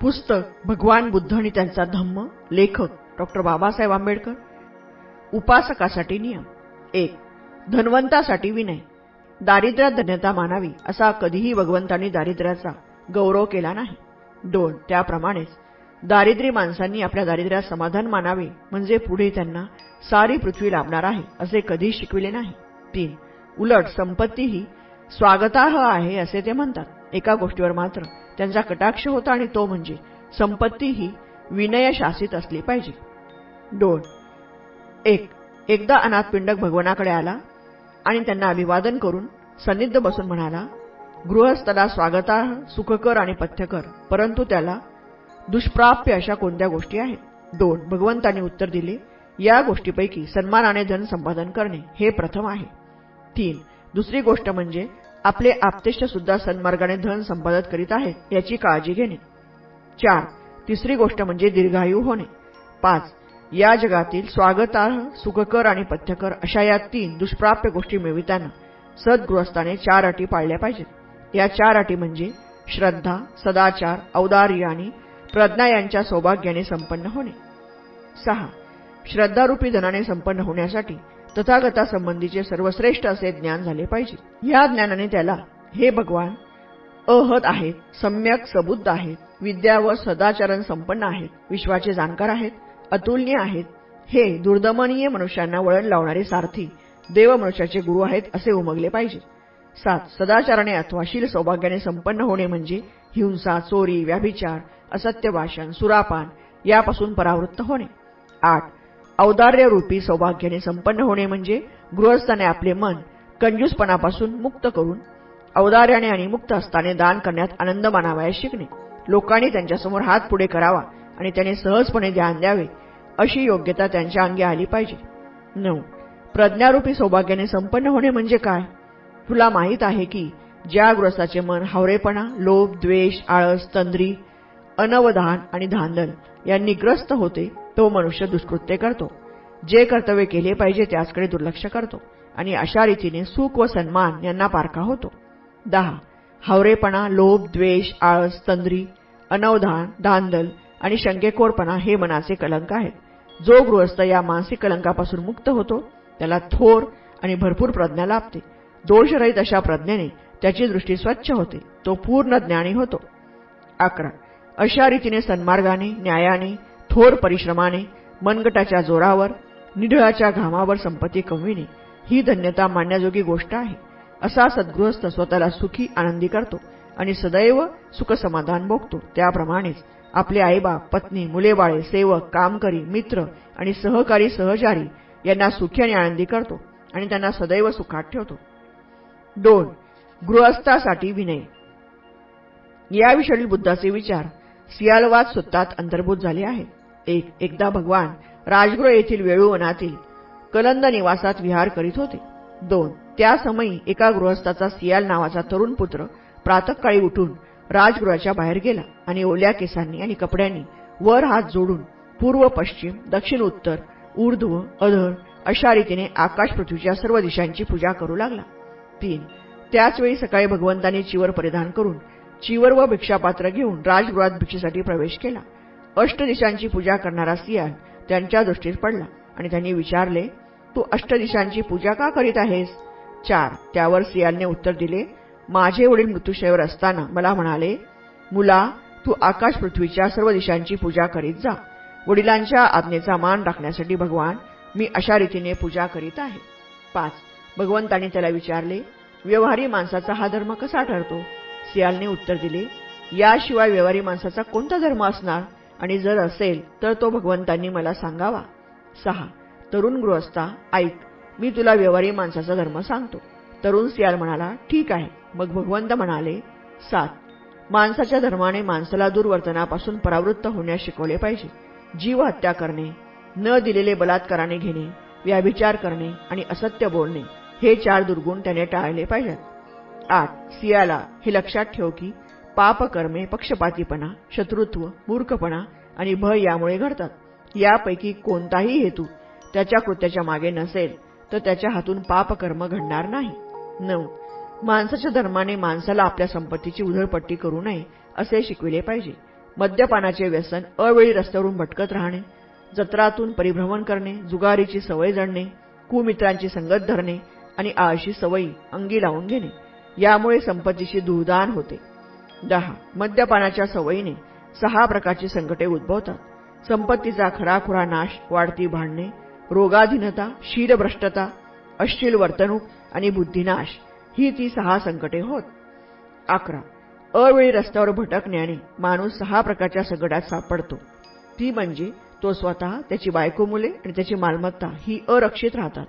पुस्तक भगवान बुद्ध आणि त्यांचा धम्म लेखक डॉक्टर बाबासाहेब आंबेडकर. उपासकासाठी नियम. एक धन्वंतासाठी विनय. दारिद्र्यात धन्यता मानावी असा कधीही भगवंतांनी दारिद्र्याचा गौरव केला नाही. दोन त्याप्रमाणेच दारिद्र्य माणसांनी आपल्या दारिद्र्यात समाधान मानावे म्हणजे पुढे त्यांना सारी पृथ्वी लाभणार आहे असे कधीही शिकविले नाही. तीन उलट संपत्ती ही स्वागतार्ह आहे असे ते म्हणतात. एका गोष्टीवर मात्र त्यांचा कटाक्ष होता आणि तो म्हणजे संपत्ती ही विनयशासित असली पाहिजे. दोन एक एकदा अनाथपिंडक भगवानाकडे आला आणि त्यांना अभिवादन करून सन्निध बसून म्हणाला गृहस्थला स्वागतार्ह सुखकर आणि पथ्यकर परंतु त्याला दुष्प्राप्य अशा कोणत्या गोष्टी आहेत? दोन भगवंतांनी उत्तर दिले या गोष्टीपैकी सन्मानाने धन संपादन करणे हे प्रथम आहे. तीन दुसरी गोष्ट म्हणजे आपले आपतेष्ट सुद्धा सन्मार्गाने धन संपादन करीत आहेत याची काळजी घेणे. चार तिसरी गोष्ट म्हणजे दीर्घायू होणे. पाच या जगातील स्वागतार्ह सुखकर आणि पथ्यकर अशा या तीन दुष्प्राप्य गोष्टी मिळविताना सद्गृहस्थाने चार अटी पाळल्या पाहिजेत. या चार अटी म्हणजे श्रद्धा सदाचार औदार्य आणि प्रज्ञा यांच्या सौभाग्याने संपन्न होणे. सहा श्रद्धारूपी धनाने संपन्न होण्यासाठी तथागतासंबंधीचे सर्वश्रेष्ठ असे ज्ञान झाले पाहिजे. या ज्ञानाने त्याला हे भगवान अहत आहेत सम्यक सबुद्ध आहेत विद्या व सदाचरण संपन्न आहेत विश्वाचे जाणकार आहेत अतुलनीय आहेत हे दुर्दमनीय मनुष्यांना वळण लावणारे सारथी देव मनुष्याचे गुरु आहेत असे उमगले पाहिजे. सात सदाचाराने अथवा शील सौभाग्याने संपन्न होणे म्हणजे हिंसा चोरी व्याभिचार असत्य भाषण सुरापान यापासून परावृत्त होणे. आठ औदार्यरूपी सौभाग्याने संपन्न होणे म्हणजे गृहस्थाने आपले मन कंजूसपणापासून मुक्त करून औदार्याने आणि मुक्त असताने दान करण्यात आनंद मानावयास शिकणे. लोकांनी त्यांच्यासमोर हात पुढे करावा आणि त्याने सहजपणे ध्यान द्यावे अशी योग्यता त्यांच्या अंगी आली पाहिजे. नऊ. प्रज्ञारूपी सौभाग्याने संपन्न होणे म्हणजे काय? तुला माहीत आहे की ज्या गृहस्थाचे मन हावरेपणा लोभ द्वेष आळस तंद्री अनवधान आणि धांदल यांनी ग्रस्त होते तो मनुष्य दुष्कृत्य करतो. जे कर्तव्य केले पाहिजे त्याचकडे दुर्लक्ष करतो आणि अशा रीतीने सुख व सन्मान यांना पारखा होतो. दहा. हावरेपणा लोभ द्वेष आळस तंद्री अनवधान धांदल आणि शंकेखोरपणा हे मनाचे कलंक आहेत. जो गृहस्थ या मानसिक कलंकापासून मुक्त होतो त्याला थोर आणि भरपूर प्रज्ञा लाभते. दोषरहित अशा प्रज्ञेने त्याची दृष्टी स्वच्छ होते. तो पूर्ण ज्ञानी होतो. अकरा. अशा रीतीने सन्मार्गाने न्यायाने थोर परिश्रमाने मनगटाच्या जोरावर निढळाच्या घामावर संपत्ती कमविणे ही धन्यता मानण्याजोगी गोष्ट आहे. असा सद्गृहस्थ स्वतःला सुखी आनंदी करतो आणि सदैव सुखसमाधान भोगतो. त्याप्रमाणेच आपले आईबाप पत्नी मुलेबाळे सेवक कामकरी मित्र आणि सहकारी सहचारी यांना सुखी आणि आनंदी करतो आणि त्यांना सदैव सुखात ठेवतो. दोन गृहस्थासाठी विनय. याविषयी बुद्धाचे विचार सियालवाद स्वतःत अंतर्भूत झाले आहेत. एक एकदा भगवान राजगृह येथील वेळूवनातील कलंद निवासात विहार करीत होते. दोन त्या समयी एका गृहस्थाचा सियाल नावाचा तरुण पुत्र प्रातकाळी उठून राजगृहाच्या बाहेर गेला आणि ओल्या केसांनी आणि कपड्यांनी वर हात जोडून पूर्व पश्चिम दक्षिण उत्तर ऊर्ध्व अधर अशा रीतीने आकाश पृथ्वीच्या सर्व दिशांची पूजा करू लागला. तीन त्याचवेळी सकाळी भगवंतांनी चिवर परिधान करून चिवर व भिक्षापात्र घेऊन राजगृहात भिक्षेसाठी प्रवेश केला. अष्टदिशांची पूजा करणारा सियान त्यांच्या दृष्टीत पडला आणि त्यांनी विचारले तू अष्टदिशांची पूजा का करीत आहेस? चार त्यावर सियालने उत्तर दिले माझे वडील मृत्यूशयवर असताना मला म्हणाले मुला तू आकाश पृथ्वीच्या सर्व दिशांची पूजा करीत जा. वडिलांच्या आज्ञेचा मान राखण्यासाठी भगवान मी अशा रीतीने पूजा करीत आहे. पाच भगवंतांनी त्याला विचारले व्यवहारी माणसाचा हा धर्म कसा ठरतो? सियालने उत्तर दिले याशिवाय व्यवहारी माणसाचा कोणता धर्म असणार? आणि जर असेल तर तो भगवंतांनी मला सांगावा. सहा. तरुण गृहस्था ऐक मी तुला व्यवहारी माणसाचा धर्म सांगतो. तरुण सियाल म्हणाला ठीक आहे. मग भगवंत म्हणाले सात. माणसाच्या धर्माने माणसाला दुर्वर्तनापासून परावृत्त होण्यास शिकवले पाहिजे. जीव हत्या करणे न दिलेले बलात्काराने घेणे व्याभिचार करणे आणि असत्य बोलणे हे चार दुर्गुण त्याने टाळले पाहिजेत. आठ. सियाला हे लक्षात ठेव की पापकर्मे पक्षपातीपणा शत्रुत्व मूर्खपणा आणि भय यामुळे घडतात. यापैकी कोणताही हेतू त्याच्या कृत्याच्या मागे नसेल तर त्याच्या हातून पापकर्म घडणार नाही. नऊ. माणसाच्या धर्माने माणसाला आपल्या संपत्तीची उधळपट्टी करू नये असे शिकविले पाहिजे. मद्यपानाचे व्यसन अवेळी रस्त्यावरून भटकत राहणे जत्रातून परिभ्रमण करणे जुगारीची सवय जडणे कुमित्रांची संगत धरणे आणि आळशी सवयी अंगी लावून घेणे यामुळे संपत्तीची दुर्दान होते. दहा मद्यपानाच्या सवयीने सहा प्रकारची संकटे उद्भवतात. संपत्तीचा खराखुरा नाश वाढती भांडणे रोगाधीनता शीलभ्रष्टता अश्लील वर्तणूक आणि बुद्धिनाश ही ती सहा संकटे होत. अकरा. अवेळी रस्त्यावर भटकण्याने माणूस सहा प्रकारच्या संकटात सापडतो. ती म्हणजे तो स्वतः त्याची बायको मुले आणि त्याची मालमत्ता ही अरक्षित राहतात.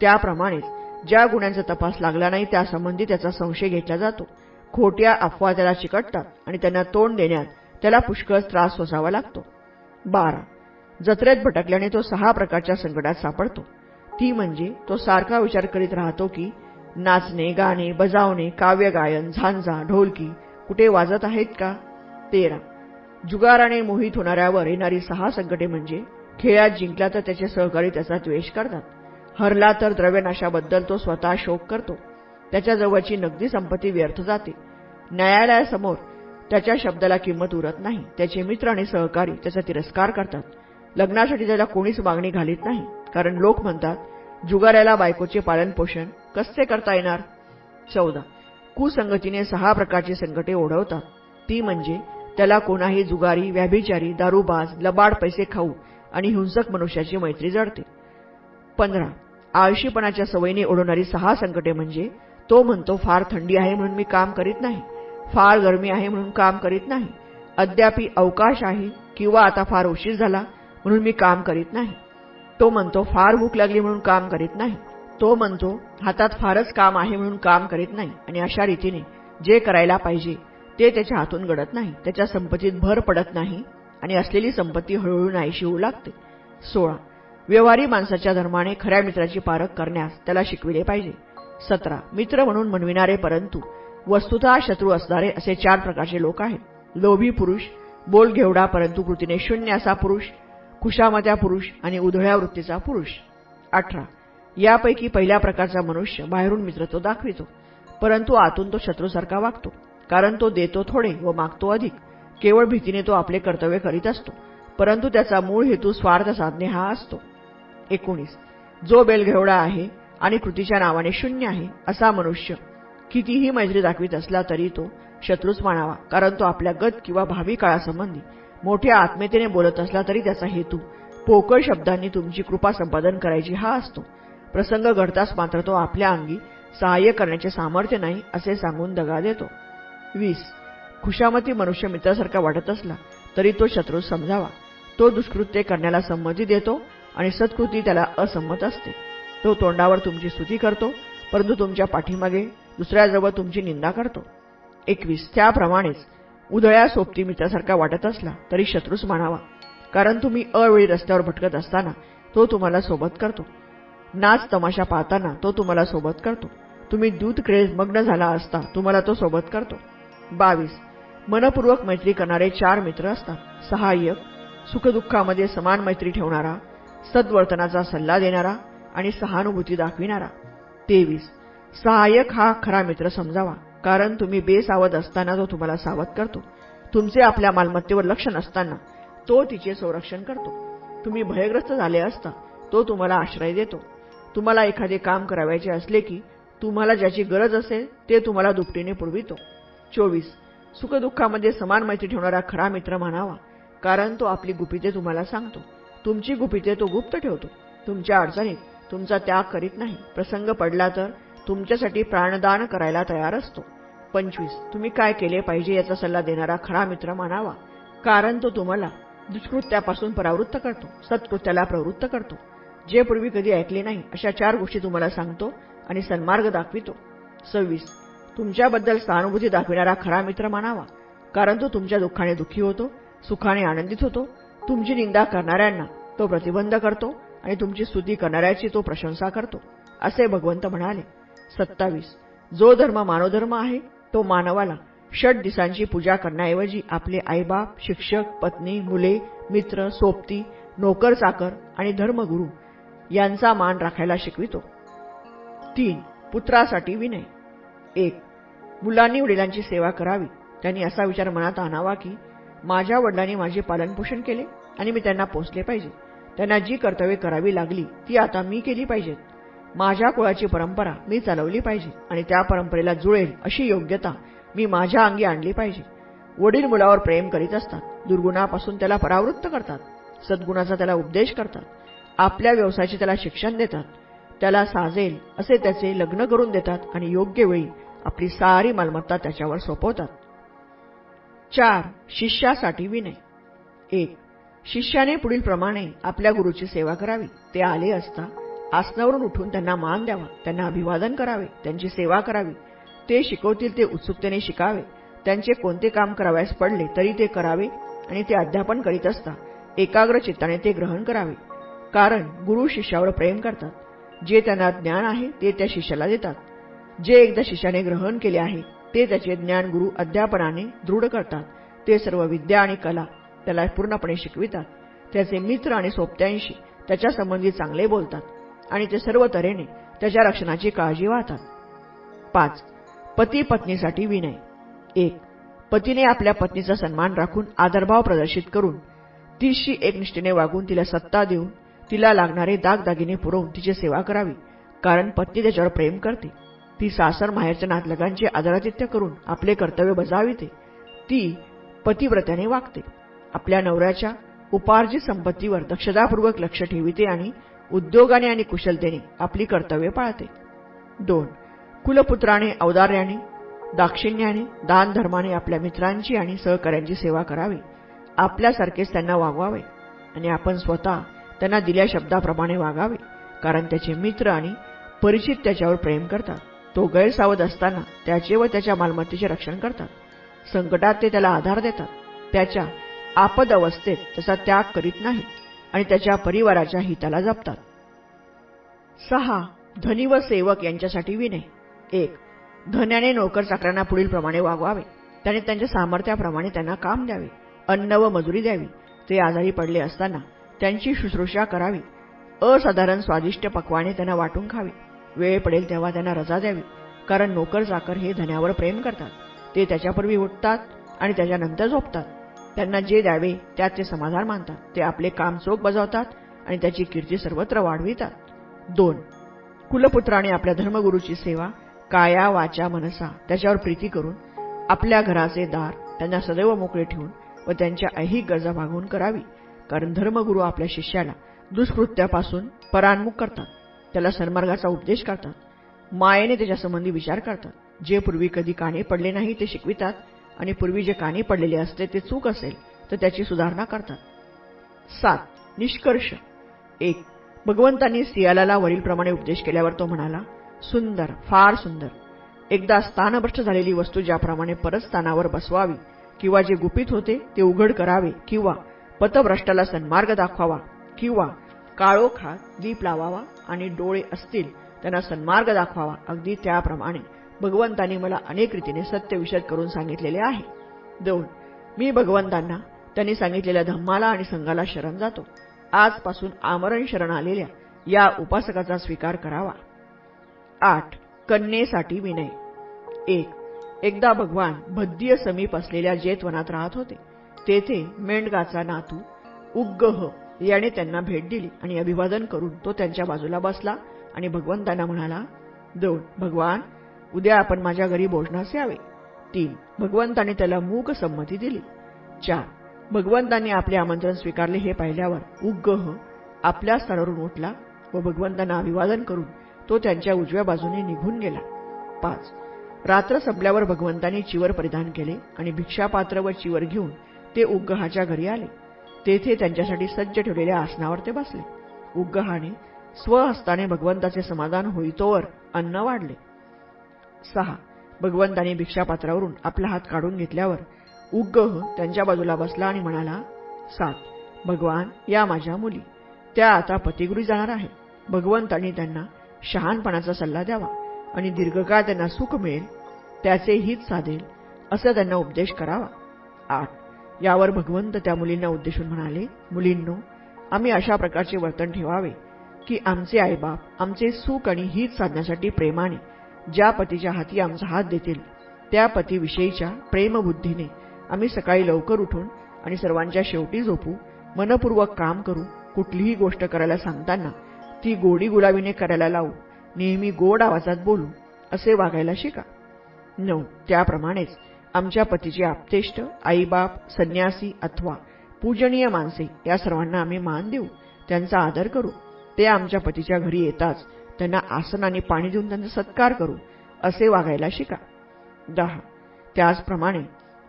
त्याप्रमाणेच ज्या गुन्ह्यांचा तपास लागला नाही त्यासंबंधी त्याचा संशय घेतला जातो. खोट्या अफवा त्याला चिकटतात आणि त्यांना तोंड देण्यात त्याला पुष्कळ त्रास सोसावा लागतो. बारा. जत्रेत भटकल्याने तो सहा प्रकारच्या संकटात सापडतो. ती म्हणजे तो सारखा विचार करीत राहतो की नाचणे गाणे बजावणे काव्यगायन झांजा ढोलकी कुठे वाजत आहेत का? तेरा. जुगाराने मोहित होणाऱ्यावर येणारी सहा संकटे म्हणजे खेळात जिंकला तर त्याचे सहकारी त्याचा द्वेष करतात. हरला तर द्रव्यनाशाबद्दल तो स्वतः शोक करतो. त्याच्याजवळची नगदी संपत्ती व्यर्थ जाते. न्यायालयासमोर त्याच्या शब्दाला किंमत उरत नाही. त्याचे मित्र आणि सहकारी त्याचा तिरस्कार करतात. लग्नासाठी त्याला कोणीच मागणी घालीत नाही. कारण लोक म्हणतात जुगाऱ्याला बायकोचे पालनपोषण कसे करता येणार? चौदा. कुसंगतीने सहा प्रकारची संकटे ओढवतात. ती म्हणजे त्याला कोणाही जुगारी व्याभिचारी दारूबाज लबाड पैसे खाऊ आणि हिंसक मनुष्याची मैत्री जडते. पंधरा. आळशीपणाच्या सवयीने ओढवणारी सहा संकटे म्हणजे तो म्हणतो फार थंडी आहे म्हणून मी काम करीत नाही. फार गरमी आहे म्हणून काम करीत नाही. अद्यापी अवकाश आहे किंवा आता फार उशीर झाला म्हणून मी काम करीत नाही. तो म्हणतो फार भूक लागली म्हणून काम करीत नाही. तो म्हणतो हातात फारच काम आहे म्हणून काम करीत नाही. आणि अशा रीतीने जे करायला पाहिजे ते त्याच्या हातून घडत नाही. त्याच्या संपत्तीत भर पडत नाही आणि असलेली संपत्ती हळूहळू नाहीशी होऊ लागते. सोळा. व्यवहारी माणसाच्या धर्माने खऱ्या मित्राची पारख करण्यास त्याला शिकविले पाहिजे. सतरा. मित्र म्हणून म्हणविणारे परंतु वस्तुतः शत्रू असणारे असे चार प्रकारचे लोक आहेत. लोभी पुरुष बोल घेवडा परंतु कृतीने शून्य असा पुरुष खुशामत्या पुरुष आणि उधळ्या वृत्तीचा पुरुष. अठरा. यापैकी पहिल्या प्रकारचा मनुष्य बाहेरून मित्रत्व दाखवितो परंतु आतून तो शत्रूसारखा वागतो कारण तो देतो थोडे व मागतो अधिक. केवळ भीतीने तो आपले कर्तव्य करीत असतो परंतु त्याचा मूळ हेतू स्वार्थ साधणे हा असतो. एकोणीस. जो बेलघेवडा आहे आणि कृतीच्या नावाने शून्य आहे असा मनुष्य कितीही मैत्री दाखवित असला तरी तो शत्रूच मानावा कारण तो आपल्या गत किंवा भावी काळासंबंधी मोठ्या आत्मीयतेने बोलत असला तरी त्याचा हेतू पोकळ शब्दांनी तुमची कृपा संपादन करायची हा असतो. प्रसंग घडताच मात्र तो आपल्या अंगी सहाय्य करण्याचे सामर्थ्य नाही असे सांगून दगा देतो. वीस. खुशामती मनुष्य मित्रासारखा वाटत असला तरी तो शत्रू समजावा. तो दुष्कृत्य करण्याला संमती देतो आणि सत्कृती त्याला असंमत असते. तो तोंडावर तुमची स्तुती करतो परंतु तुमच्या पाठीमागे दुसऱ्याजवळ तुमची निंदा करतो. एकवीस. त्याप्रमाणेच उधळ्या सोबती मित्रासारखा वाटत असला तरी शत्रूच मानावा कारण तुम्ही अवेळी रस्त्यावर भटकत असताना तो तुम्हाला सोबत करतो. नाच तमाशा पाहताना तो तुम्हाला सोबत करतो. तुम्ही दूध क्रेज मग्न झाला असता तुम्हाला तो सोबत करतो. बावीस. मनपूर्वक मैत्री करणारे चार मित्र असतात. सहाय्यक सुखदुःखामध्ये समान मैत्री ठेवणारा सद्वर्तनाचा सल्ला देणारा आणि सहानुभूती दाखविणारा. तेवीस सहाय्यक हा खरा मित्र समजावा कारण तुम्ही बेसावध असताना तो तुम्हाला सावध करतो. तुमचे आपल्या मालमत्तेवर लक्ष नसताना तो तिचे संरक्षण करतो. तुम्ही भयग्रस्त झाले असता तो तुम्हाला आश्रय देतो. तुम्हाला एखादे काम करावायचे असले की तुम्हाला ज्याची गरज असेल ते तुम्हाला दुपटीने पुरवितो. चोवीस सुखदुःखामध्ये समान मैत्री ठेवणारा खरा मित्र म्हणावा कारण तो आपली गुपिते तुम्हाला सांगतो. तुमची गुपिते तो गुप्त ठेवतो. तुमच्या अडचणीत तुमचा त्याग करीत नाही. प्रसंग पडला तर तुमच्यासाठी प्राणदान करायला तयार असतो. पंचवीस तुम्ही काय केले पाहिजे याचा सल्ला देणारा खरा मित्र मानावा कारण तो तुम्हाला दुष्कृत्यापासून परावृत्त करतो सत्कृत्याला प्रवृत्त करतो. जे पूर्वी कधी ऐकले नाही अशा चार गोष्टी तुम्हाला सांगतो आणि सन्मार्ग दाखवितो. सव्वीस तुमच्याबद्दल सहानुभूती दाखविणारा खरा मित्र मानावा कारण तो तुमच्या दुःखाने दुःखी होतो सुखाने आनंदित होतो. तुमची निंदा करणाऱ्यांना तो प्रतिबंध करतो. आणि तुमची स्तुती करणाऱ्याची तो प्रशंसा करतो. असे भगवंत म्हणाले सत्तावीस. जो धर्म मानवधर्म आहे तो मानवाला षट दिसांची पूजा करण्याऐवजी आपले आईबाप शिक्षक पत्नी मुले मित्र सोबती नोकर चाकर आणि धर्मगुरू यांचा मान राखायला शिकवितो. तीन. पुत्रासाठी विनय. एक. मुलांनी वडिलांची सेवा करावी. त्यांनी असा विचार मनात आणावा की माझ्या वडिलांनी माझे पालनपोषण केले आणि मी त्यांना पोचले पाहिजे. त्यांना जी कर्तव्ये करावी लागली ती आता मी केली पाहिजेत माझ्या कुळाची परंपरा मी चालवली पाहिजे आणि त्या परंपरेला जुळेल अशी योग्यता मी माझ्या अंगी आणली पाहिजे. वडील मुलावर प्रेम करीत असतात दुर्गुणापासून त्याला परावृत्त करतात सद्गुणाचा त्याला उपदेश करतात आपल्या व्यवसायाचे त्याला शिक्षण देतात त्याला साजेल असे त्याचे लग्न करून देतात आणि योग्य वेळी आपली सारी मालमत्ता त्याच्यावर सोपवतात. चार शिष्यासाठी विनय. एक शिष्याने पुढील प्रमाणे आपल्या गुरुची सेवा करावी. ते आले असता आसनावरून उठून त्यांना मान द्यावा. त्यांना अभिवादन करावे. त्यांची सेवा करावी. ते शिकवतील ते उत्सुकतेने शिकावे. त्यांचे कोणते काम करावयास पडले तरी ते करावे आणि ते अध्यापन करीत असता एकाग्र चित्ताने ते ग्रहण करावे. कारण गुरु शिष्यावर प्रेम करतात. जे त्यांना ज्ञान आहे ते त्या शिष्याला देतात. जे एकदा शिष्याने ग्रहण केले आहे ते त्याचे ज्ञान गुरु अध्यापनाने दृढ करतात. ते सर्व विद्या आणि कला त्याला पूर्णपणे शिकवितात. त्याचे मित्र आणि सोबत्यांशी त्याच्या संबंधी चांगले बोलतात आणि ते सर्व तऱ्हेने त्याच्या रक्षणाची काळजी वाहतात. पाच पती पत्नीसाठी विनय. एक पतीने आपल्या पत्नीचा सन्मान राखून आदरभाव प्रदर्शित करून तिशी एकनिष्ठेने वागून तिला सत्ता देऊन तिला लागणारे दागदागिने पुरवून तिची सेवा करावी कारण पत्नी त्याच्यावर प्रेम करते. ती सासर माहेरच्या नातलगांचे आदरातिथ्य करून आपले कर्तव्य बजाविते. ती पतिव्रत्याने वागते. आपल्या नवऱ्याच्या उपार्जित संपत्तीवर दक्षतापूर्वक लक्ष ठेविते आणि उद्योगाने आणि कुशलतेने आपली कर्तव्य पाळते. दोन कुलपुत्राने औदार्याने दाक्षिण्याने दान धर्माने आपल्या मित्रांची आणि सहकाऱ्यांची सेवा करावी. आपल्यासारखेच त्यांना वागवावे आणि आपण स्वतः त्यांना दिल्या शब्दाप्रमाणे वागावे कारण त्याचे मित्र आणि परिचित त्याच्यावर प्रेम करतात. तो गैरसावध असताना त्याचे व त्याच्या मालमत्तेचे रक्षण करतात. संकटात ते त्याला आधार देतात. त्याच्या आपद अवस्थेत त्याचा त्याग करीत नाहीत आणि त्याच्या परिवाराच्या हिताला जपतात. सहा धनी व सेवक यांच्यासाठी विनय. एक धन्याने नोकर चाकरांना पुढील प्रमाणे वागवावे. त्याने त्यांच्या सामर्थ्याप्रमाणे त्यांना काम द्यावे. अन्न व मजुरी द्यावी. ते आजारी पडले असताना त्यांची शुश्रूषा करावी. असाधारण स्वादिष्ट पक्वाने त्यांना वाटून खावी. वेळ पडेल तेव्हा त्यांना रजा द्यावी. कारण नोकर चाकर हे धन्यावर प्रेम करतात. ते त्याच्यापूर्वी उठतात आणि त्याच्यानंतर झोपतात. त्यांना जे द्यावे त्यात ते समाधान मानतात. ते आपले काम चोख बजावतात आणि त्याची कीर्ती सर्वत्र वाढवितात. दोन कुलपुत्राने आपल्या धर्मगुरूची सेवा काया वाचा मनसा त्याच्यावर प्रीती करून आपल्या घराचे दार त्यांना सदैव मोकळे ठेवून व त्यांच्या ऐहिक गरजा भागवून करावी. कारण धर्मगुरू आपल्या शिष्याला दुष्कृत्यापासून परान्मुख करतात. त्याला सन्मार्गाचा उपदेश करतात. मायेने त्याच्यासंबंधी विचार करतात. जे पूर्वी कधी काने पडले नाही ते शिकवितात. आणि पूर्वी जे काने पडलेले असते ते चूक असेल तर त्याची सुधारणा करतात. सात निष्कर्ष. एक भगवंतांनी सियालाला वरीलप्रमाणे उपदेश केल्यावर तो म्हणाला सुंदर फार सुंदर. एकदा स्थानभ्रष्ट झालेली वस्तू ज्याप्रमाणे परत स्थानावर बसवावी किंवा जे गुपित होते ते उघड करावे किंवा पथभ्रष्टाला सन्मार्ग दाखवावा किंवा काळोखा दीप लावावा आणि डोळे असतील त्यांना सन्मार्ग दाखवावा. अगदी त्याप्रमाणे भगवंतांनी मला अनेक रीतीने सत्यविषद करून सांगितलेले आहे. दोन मी भगवंतांना त्यांनी सांगितलेल्या धम्माला आणि संघाला शरण जातो. आजपासून आमरण शरण आलेल्या या उपासकाचा स्वीकार करावा. आठ. कन्येसाठी विनय. एक. एकदा भगवान भद्दीय समीप असलेल्या जेतवनात राहत होते. तेथे मेंढगाचा नातू उग्गह याने त्यांना भेट दिली आणि अभिवादन करून तो त्यांच्या बाजूला बसला आणि भगवंतांना म्हणाला दोन भगवान उद्या आपण माझ्या घरी भोजनास यावे. तीन भगवंताने त्याला मूक संमती दिली. चार भगवंतांनी आपले आमंत्रण स्वीकारले हे पाहिल्यावर उग्गह आपल्या स्तरावरून उठला व भगवंतांना अभिवादन करून तो त्यांच्या उजव्या बाजूने निघून गेला. पाच रात्र संपल्यावर भगवंतांनी चिवर परिधान केले आणि भिक्षापात्र व चिवर घेऊन ते उग्गहाच्या घरी आले. तेथे त्यांच्यासाठी सज्ज ठेवलेल्या आसनावर ते बसले. उग्गहाने स्वहस्ताने भगवंताचे समाधान होईतोवर अन्न वाढले. सहा. भगवंतांनी भिक्षापात्रावरून आपला हात काढून घेतल्यावर उग्गह त्यांच्या बाजूला बसला आणि म्हणाला सात. भगवान या माझ्या मुली. त्या आता पतिगुरी जाणार आहे भगवंतांनी त्यांना शहानपणाचा सल्ला द्यावा आणि दीर्घकाळ त्यांना सुख मिळेल त्याचे हित साधेल असं त्यांना उपदेश करावा. आठ. यावर भगवंत त्या मुलींना उद्देशून म्हणाले मुलींनो आम्ही अशा प्रकारचे वर्तन ठेवावे की आमचे आईबाप आमचे सुख आणि हित साधण्यासाठी प्रेमाने ज्या पतीच्या हाती आमचा हात देतील त्या पतीविषयीच्या प्रेमबुद्धीने आम्ही सकाळी लवकर उठून आणि सर्वांच्या शेवटी झोपू मनपूर्वक काम करू कुठलीही गोष्ट करायला सांगताना ती गोडी गुलाबीने करायला लावू नेहमी गोड आवाजात बोलू असे वागायला शिका. नऊ. त्याप्रमाणेच आमच्या पतीचे आपतेष्ट आईबाप संन्यासी अथवा पूजनीय माणसे या सर्वांना आम्ही मान देऊ त्यांचा आदर करू. ते आमच्या पतीच्या घरी येताच त्यांना आसन आणि पाणी देऊन त्यांचा सत्कार करू असे वागायला शिका. दहा. त्याचप्रमाणे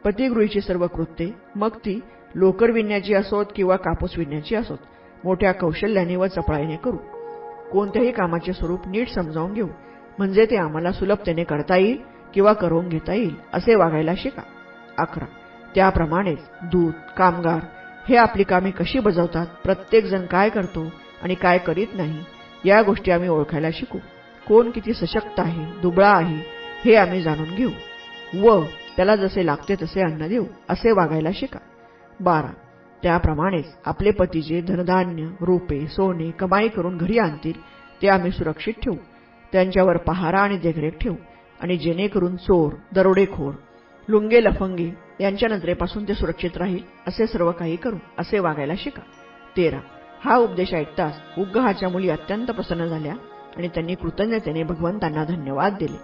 पतिगृहीची सर्व कृत्ये मग ती लोकर विणण्याची असोत किंवा कापूस विणण्याची असोत मोठ्या कौशल्याने व चपळाईने करू. कोणत्याही कामाचे स्वरूप नीट समजावून घेऊ म्हणजे ते आम्हाला सुलभतेने करता येईल किंवा करून घेता येईल असे वागायला शिका. अकरा. त्याप्रमाणेच दूध कामगार हे आपली कामे कशी बजावतात प्रत्येकजण काय करतो आणि काय करीत नाही या गोष्टी आम्ही ओळखायला शिकू. कोण किती सशक्त आहे दुबळा आहे हे आम्ही जाणून घेऊ. व त्याला जसे लागते तसे अन्न देऊ असे वागायला शिका. बारा. त्याप्रमाणेच आपले पती जे धनधान्य रोपे सोने कमाई करून घरी आणतील ते आम्ही सुरक्षित ठेवू. त्यांच्यावर पहारा आणि देखरेख ठेवू. आणि जेणेकरून चोर दरोडेखोर लुंगे लफंगे यांच्या नजरेपासून ते सुरक्षित राहील असे सर्व काही करू असे वागायला शिका. तेरा. हा उपदेश ऐकताच उग्गहाच्या मुली अत्यंत प्रसन्न झाल्या आणि त्यांनी कृतज्ञतेने भगवंतांना धन्यवाद दिले.